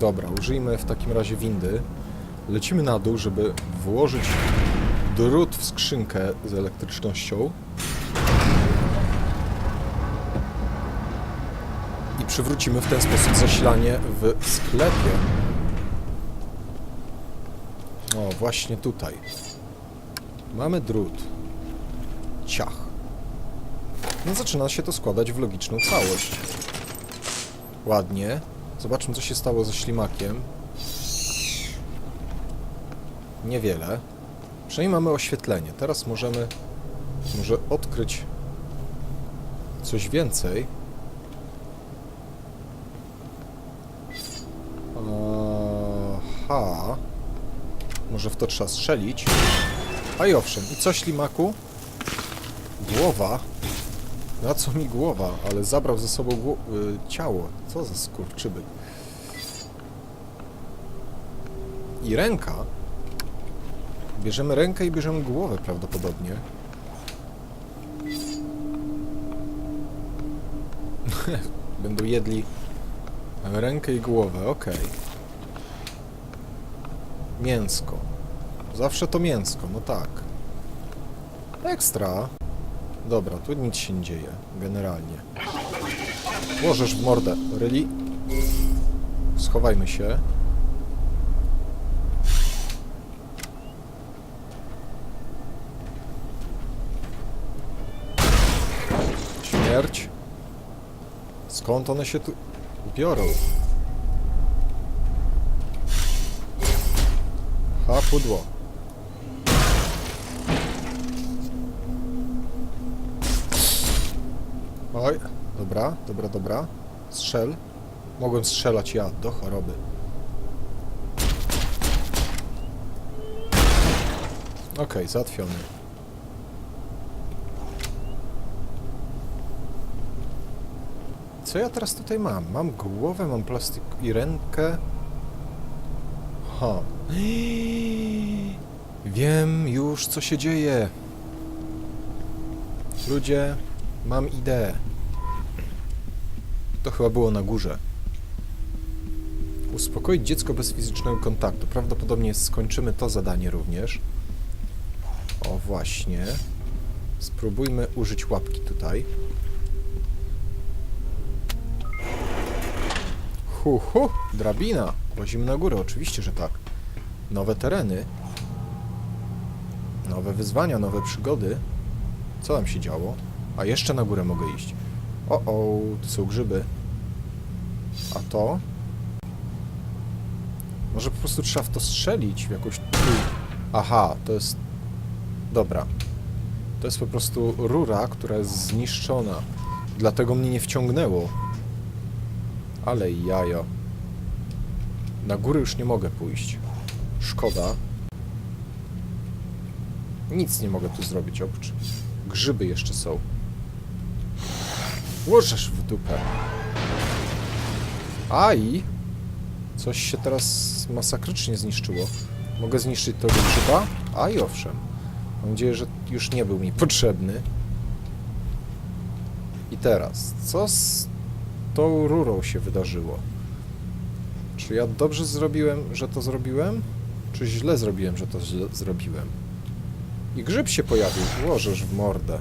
Dobra, użyjmy w takim razie windy. Lecimy na dół, żeby włożyć drut w skrzynkę z elektrycznością. I przywrócimy w ten sposób zasilanie w sklepie. O, właśnie tutaj. Mamy drut. Ciach. No zaczyna się to składać w logiczną całość. Ładnie. Zobaczmy, co się stało ze ślimakiem. Niewiele. Przynajmniej mamy oświetlenie. Teraz możemy może odkryć coś więcej. Aha. Może w to trzeba strzelić. A i owszem. I co ślimaku? Głowa. Na co mi głowa? Ale zabrał ze sobą y, ciało. Co za skurczybyk. I ręka. Bierzemy rękę i bierzemy głowę prawdopodobnie. Będą jedli rękę i głowę, okej. Mięsko. Zawsze to mięsko, no tak. Ekstra. Dobra, tu nic się nie dzieje, generalnie. Łożesz w mordę, really? Schowajmy się. Śmierć. Skąd one się tu biorą? Ha, pudło. Oj, dobra, dobra, dobra. Strzel. Mogłem strzelać ja, do choroby. Okej, załatwiony. Co ja teraz tutaj mam? Mam głowę, mam plastik i rękę. Ha. Wiem już, co się dzieje. Ludzie, mam ideę. To chyba było na górze. Uspokoić dziecko bez fizycznego kontaktu. Prawdopodobnie skończymy to zadanie również. O, właśnie. Spróbujmy użyć łapki tutaj. Hu, hu, drabina. Łazimy na górę, oczywiście, że tak. Nowe tereny. Nowe wyzwania, nowe przygody. Co tam się działo? A jeszcze na górę mogę iść. O, o, tu są grzyby. A to? Może po prostu trzeba w to strzelić w jakąś... Aha, to jest... Dobra. To jest po prostu rura, która jest zniszczona. Dlatego mnie nie wciągnęło. Ale jajo. Na górę już nie mogę pójść. Szkoda. Nic nie mogę tu zrobić oprócz... Grzyby jeszcze są. Łożesz w dupę. Aj! Coś się teraz masakrycznie zniszczyło. Mogę zniszczyć tego grzyba? Aj, owszem. Mam nadzieję, że już nie był mi potrzebny. I teraz, co z tą rurą się wydarzyło? Czy ja dobrze zrobiłem, że to zrobiłem? Czy źle zrobiłem, że to źle zrobiłem? I grzyb się pojawił. Łożesz w mordę.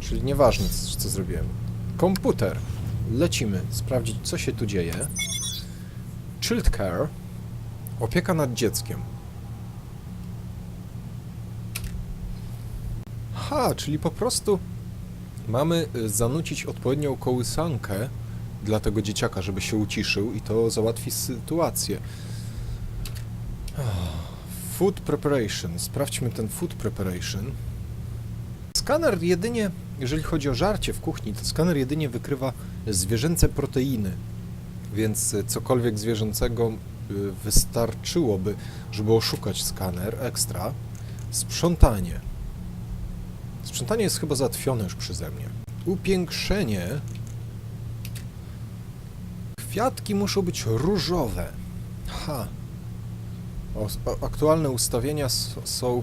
Czyli nieważne, co, co zrobiłem. Komputer. Lecimy sprawdzić, co się tu dzieje. Child care. Opieka nad dzieckiem. Ha, czyli po prostu mamy y, zanucić odpowiednią kołysankę dla tego dzieciaka, żeby się uciszył i to załatwi sytuację. Food preparation. Sprawdźmy ten food preparation. Skaner jedynie, jeżeli chodzi o żarcie w kuchni, to skaner jedynie wykrywa zwierzęce proteiny. Więc cokolwiek zwierzęcego y, wystarczyłoby, żeby oszukać skaner ekstra. Sprzątanie. Sprzątanie jest chyba załatwione już przeze mnie. Upiększenie. Kwiatki muszą być różowe. Ha. O, aktualne ustawienia są...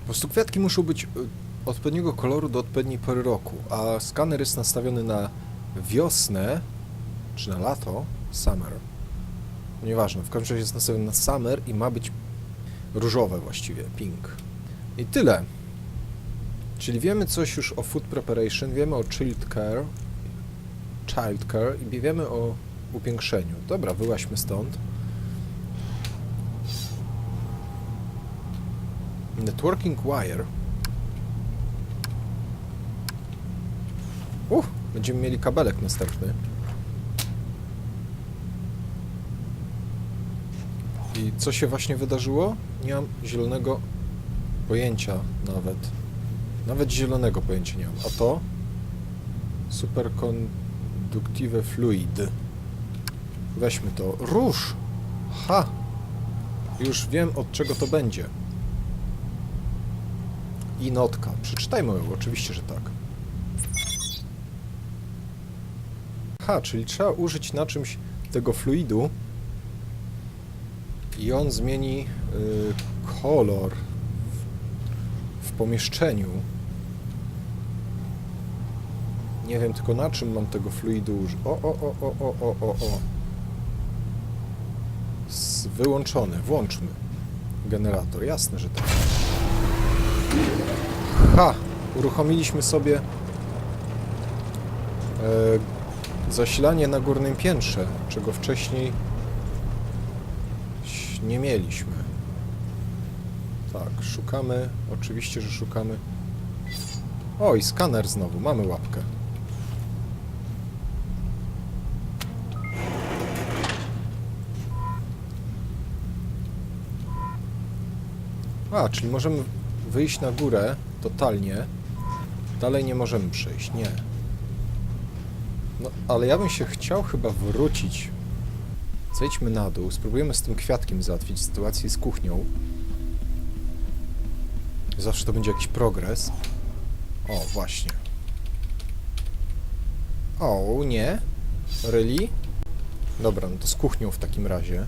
Po prostu kwiatki muszą być y, odpowiedniego koloru do odpowiedniej pory roku, a skaner jest nastawiony na wiosnę, czy na lato, Summer. Nieważne, w każdym razie jest nastawione na Summer i ma być różowe właściwie, pink. I tyle. Czyli wiemy coś już o food preparation, wiemy o child care, child care i wiemy o upiększeniu. Dobra, wyłaźmy stąd. Networking wire. Uff, będziemy mieli kabelek następny. I co się właśnie wydarzyło? Nie mam zielonego pojęcia nawet. Nawet zielonego pojęcia nie mam. A to? Superconductive fluid. Weźmy to. Róż! Ha! Już wiem od czego to będzie. I notka. Przeczytajmy ją, oczywiście, że tak. Ha, czyli trzeba użyć na czymś tego fluidu i on zmieni y, kolor w, w pomieszczeniu. Nie wiem tylko na czym mam tego fluidu użyć. O, o, o, o, o, o, o, o. S wyłączony. Włączmy generator. Jasne, że tak. Ha! Uruchomiliśmy sobie e, zasilanie na górnym piętrze, czego wcześniej nie mieliśmy. Tak, szukamy, oczywiście, że szukamy. Oj, skaner znowu, mamy łapkę. A, czyli możemy wyjść na górę totalnie. Dalej nie możemy przejść, nie. No, ale ja bym się chciał chyba wrócić. Zejdźmy na dół, spróbujemy z tym kwiatkiem załatwić sytuację z kuchnią. Zawsze to będzie jakiś progres. O, właśnie. O, nie? Really? Dobra, no to z kuchnią w takim razie.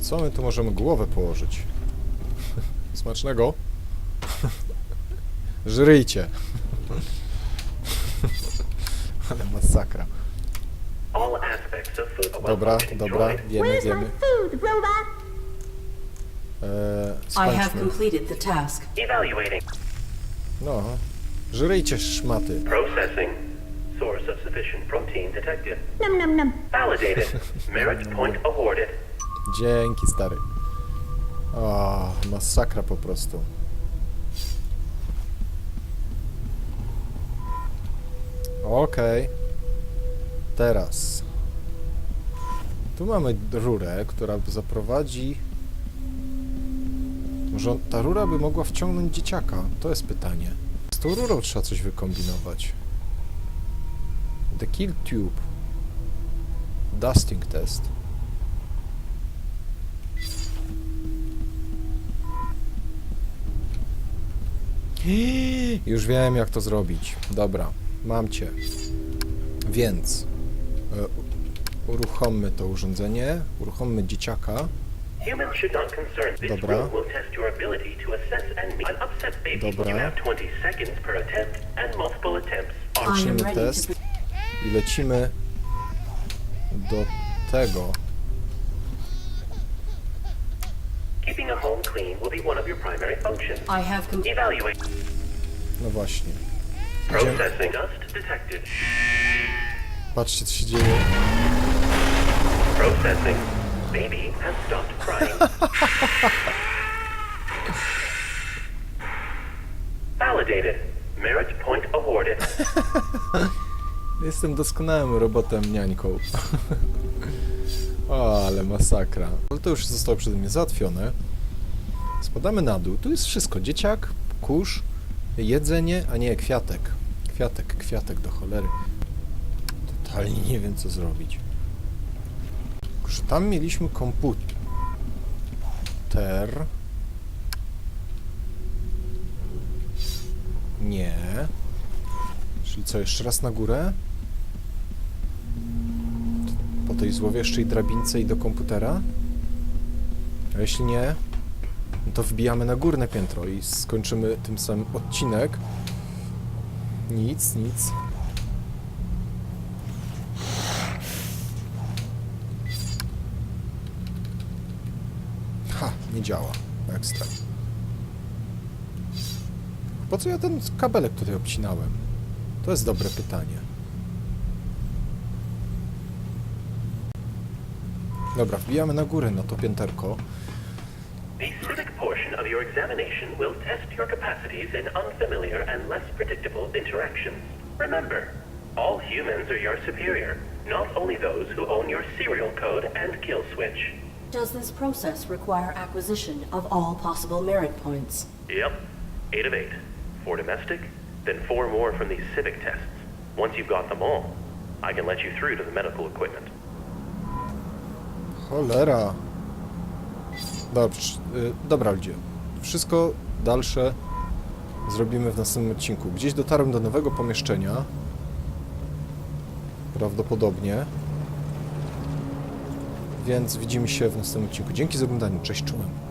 Co my tu możemy głowę położyć? Smacznego. Żryjcie. Ale masakra. All aspects of food are Dobra, dobra, enjoyed. wiemy, Where's my wiemy. food, robot? Eee, I have skończmy. completed the task. Evaluating. No, żryjcie szmaty. Processing. Source of sufficient protein detected. Num num num. Validated. Merit point awarded. Dzięki, stary. O, masakra po prostu. Okej. Teraz. Tu mamy rurę, która zaprowadzi... Może ta rura by mogła wciągnąć dzieciaka? To jest pytanie. Z tą rurą trzeba coś wykombinować. The kill tube. Dusting test. Już wiem, jak to zrobić. Dobra, mam cię. Więc e, uruchommy to urządzenie, uruchommy dzieciaka. Humans should not concern. This Dobra. Dobra. You have 20 seconds per attempt and multiple attempts. I am Zaczniemy test i lecimy do tego. Keeping a home clean will be one of your primary functions. I have com- Evaluate. No właśnie. Processing. Dust detected. Patrzcie, co się dzieje. Processing. Baby has stopped crying. Validated. Merit point awarded. Jestem doskonałym robotem niańką. o, ale masakra. Ale to już zostało przeze mnie załatwione. Spadamy na dół. Tu jest wszystko. Dzieciak, kurz, jedzenie, a nie kwiatek. Kwiatek, kwiatek do cholery. Totalnie nie wiem, co zrobić. Kurczę, tam mieliśmy komputer. Nie. Czyli co, jeszcze raz na górę? Po tej złowieszczej drabince i do komputera? A jeśli nie, no to wbijamy na górne piętro i skończymy tym samym odcinek. Nic, nic. Ha, nie działa. Ekstra. Po co ja ten kabelek tutaj obcinałem? To jest dobre pytanie. Dobra, wbijamy na górę No to pięterko. Your examination will test your capacities in unfamiliar and less predictable interactions. Remember, all humans are your superior, not only those who own your serial code and kill switch. Does this process require acquisition of all possible merit points? Yep, eight of eight. Four domestic, then four more from these civic tests. Once you've got them all, I can let you through to the medical equipment. Cholera. Dobrze, y, dobra ludzie. Wszystko dalsze zrobimy w następnym odcinku. Gdzieś dotarłem do nowego pomieszczenia. Prawdopodobnie. Więc widzimy się w następnym odcinku. Dzięki za oglądanie. Cześć, czułem.